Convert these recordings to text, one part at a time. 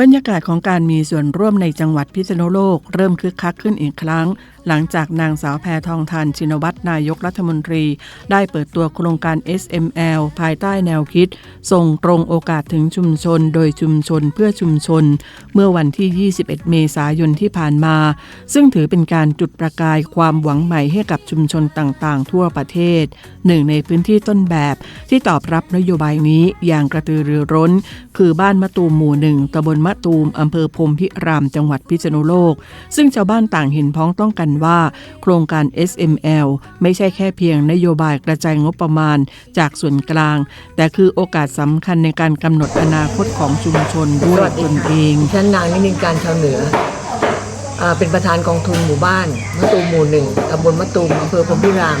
บรรยากาศของการมีส่วนร่วมในจังหวัดพิษณุโลก เริ่มคึกคักขึ้นอีกครั้ง หลังจากนางสาวแพทองทานชินวัตรนายกรัฐมนตรี ได้เปิดตัวโครงการ SML ภายใต้แนวคิด ส่งตรงโอกาสถึงชุมชน โดยชุมชนเพื่อชุมชน เมื่อวันที่ 21 เมษายนที่ผ่านมา ซึ่งถือเป็นการจุดประกายความหวังใหม่ให้กับชุมชนต่างๆ ทั่วประเทศ หนึ่งในพื้นที่ต้นแบบที่ตอบรับนโยบายนี้อย่างกระตือรือร้น คือบ้านมะตูมหมู่หนึ่งตำบลมะตูมอำเภอพรมพิรามจังหวัดพิษณุโลก ซึ่งชาวบ้านต่างเห็นพ้องต้องกันว่า โครงการ SML ไม่ใช่แค่เพียงนโยบายกระจายงบประมาณจากส่วนกลาง แต่คือโอกาสสำคัญในการกำหนดอนาคตของชุมชนด้วยตนเองฉันนางนินินการชาวเหนือเป็นประธานกองทุนหมู่บ้านมะตูมหมู่หนึ่งตำบลมะตูมอำเภอพรมพิราม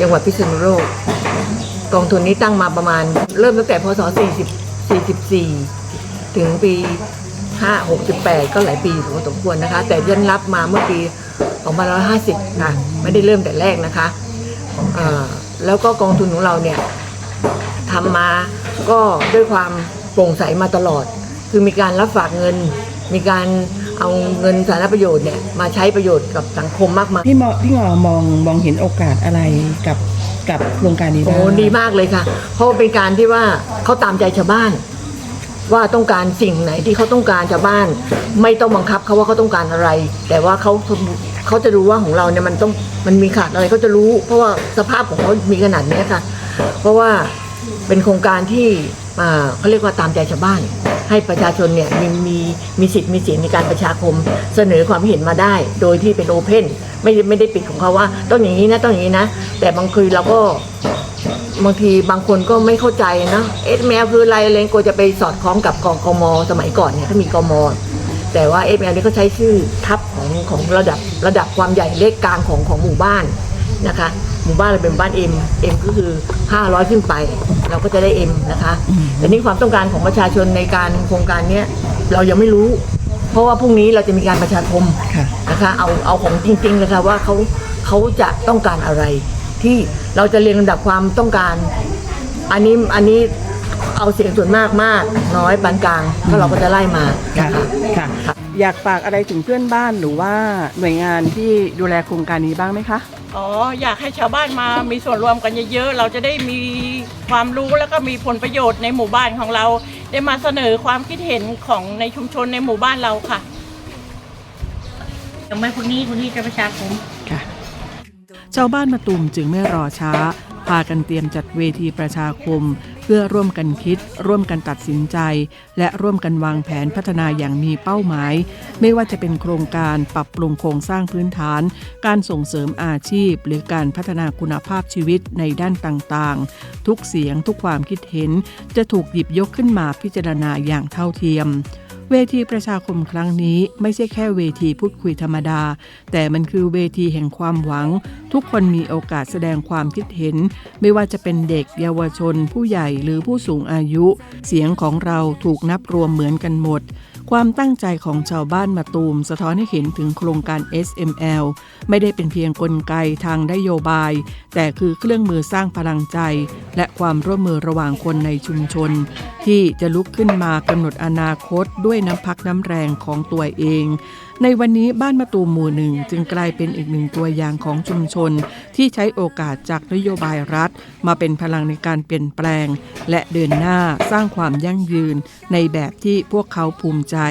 จังหวัดพิษณุโลก กองทุนนี้ตั้งมาประมาณเริ่มตั้งแต่พศ 40 44 ถึงปี 5 68 ก็หลายปีอยู่พอสมควรนะคะ แต่ยันรับมาเมื่อปี2550ค่ะไม่ได้เริ่มแต่แรกนะคะอ่าแล้วก็กองทุนของเราเนี่ยทำมาก็ด้วยความโปร่งใสมาตลอด คือมีการรับฝากเงิน มีการเอาเงินสาธารณประโยชน์เนี่ยมาใช้ประโยชน์กับสังคมมากมายพี่มอพี่งอมองมองเห็นโอกาสอะไรกับกับโครงการนี้โอ้บ้างดีมากเลยค่ะ เพราะว่าเป็นการที่ว่าเขาตามใจชาวบ้าน ว่าต้องการสิ่งไหนที่เขาต้องการชาวบ้าน ไม่ต้องบังคับเขาว่าเขาต้องการอะไร แต่ว่าเขาเขาจะรู้ว่าของเราเนี่ยมันต้องมันมีขาดอะไรเขาจะรู้ เพราะว่าสภาพของเขามีขนาดนี้ค่ะ เพราะว่าเป็นโครงการที่อ่าเขาเรียกว่าตามใจชาวบ้าน ให้ประชาชนเนี่ยมีมีมีสิทธิ์มีเสียงในการประชาคมเสนอความเห็นมาได้ โดยที่เป็นโอเพนไม่ไม่ได้ปิดของเขาว่าต้องอย่างนี้นะต้องอย่างนี้นะ แต่บางคืนเราก็ บางทีบางคนก็ไม่เข้าใจนะเอสแมวคืออะไรอะไรกลัวจะไปสอดคล้องกับกกมสมัยก่อนเนี่ยถ้ามีกมแต่ว่าเอสแมวนี่เขาใช้ชื่อทับของของระดับระดับความใหญ่เลขกลางของของหมู่บ้านนะคะหมู่บ้านเราเป็นบ้านเอ็มเอ็มก็คือ 500 ขึ้นไป เราก็จะได้เอ็มนะคะแต่นี่ความต้องการของประชาชนในการโครงการเนี้ยเรายังไม่รู้ เพราะว่าพรุ่งนี้เราจะมีการประชาคมค่ะนะคะเอาเอาของจริงๆเลยค่ะว่าเขาเขาจะต้องการอะไรที่ เราจะเรียงลำดับความต้องการ อันนี้อันนี้เอาเสียงส่วนมากมากน้อยปานกลางก็เราก็จะไล่มาค่ะนะคะค่ะ อยากฝากอะไรถึงเพื่อนบ้านหรือว่าหน่วยงานที่ดูแลโครงการนี้บ้างไหมคะ อ๋อ อยากให้ชาวบ้านมามีส่วนรวมกันเยอะๆ เราจะได้มีความรู้แล้วก็มีผลประโยชน์ในหมู่บ้านของเรา ได้มาเสนอความคิดเห็นของในชุมชนในหมู่บ้านเราค่ะยังไม่คนนี้คนนี้จะประชาคมค่ะ ชาวบ้านมาตุมจึงไม่รอช้า พากันเตรียมจัดเวทีประชาคม เพื่อร่วมกันคิด ร่วมกันตัดสินใจ และร่วมกันวางแผนพัฒนาอย่างมีเป้าหมาย ไม่ว่าจะเป็นโครงการปรับปรุงโครงสร้างพื้นฐาน การส่งเสริมอาชีพ หรือการพัฒนาคุณภาพชีวิตในด้านต่างๆ ทุกเสียงทุกความคิดเห็นจะถูกหยิบยกขึ้นมาพิจารณาอย่างเท่าเทียม เวทีประชาคมครั้งนี้ไม่ใช่แค่เวทีพูดคุยธรรมดา แต่มันคือเวทีแห่งความหวัง ทุกคนมีโอกาสแสดงความคิดเห็น ไม่ว่าจะเป็นเด็กเยาวชน ผู้ใหญ่หรือผู้สูงอายุ เสียงของเราถูกนับรวมเหมือนกันหมด ความตั้งใจของชาวบ้านมาตูม สะท้อนให้เห็นถึงโครงการ SML ไม่ได้เป็นเพียงกลไกทางนโยบาย แต่คือเครื่องมือสร้างพลังใจ และความร่วมมือระหว่างคนในชุมชน ที่จะลุกขึ้นมากำหนดอนาคตด้วยน้ำพักน้ำแรงของตัวเอง ในวันนี้บ้านมะตูมหมู่หนึ่งจึงกลายเป็นอีกหนึ่งตัวอย่างของชุมชน ที่ใช้โอกาสจากนโยบายรัฐ มาเป็นพลังในการเปลี่ยนแปลง และเดินหน้าสร้างความยั่งยืนในแบบที่พวกเขาภูมิใจใจ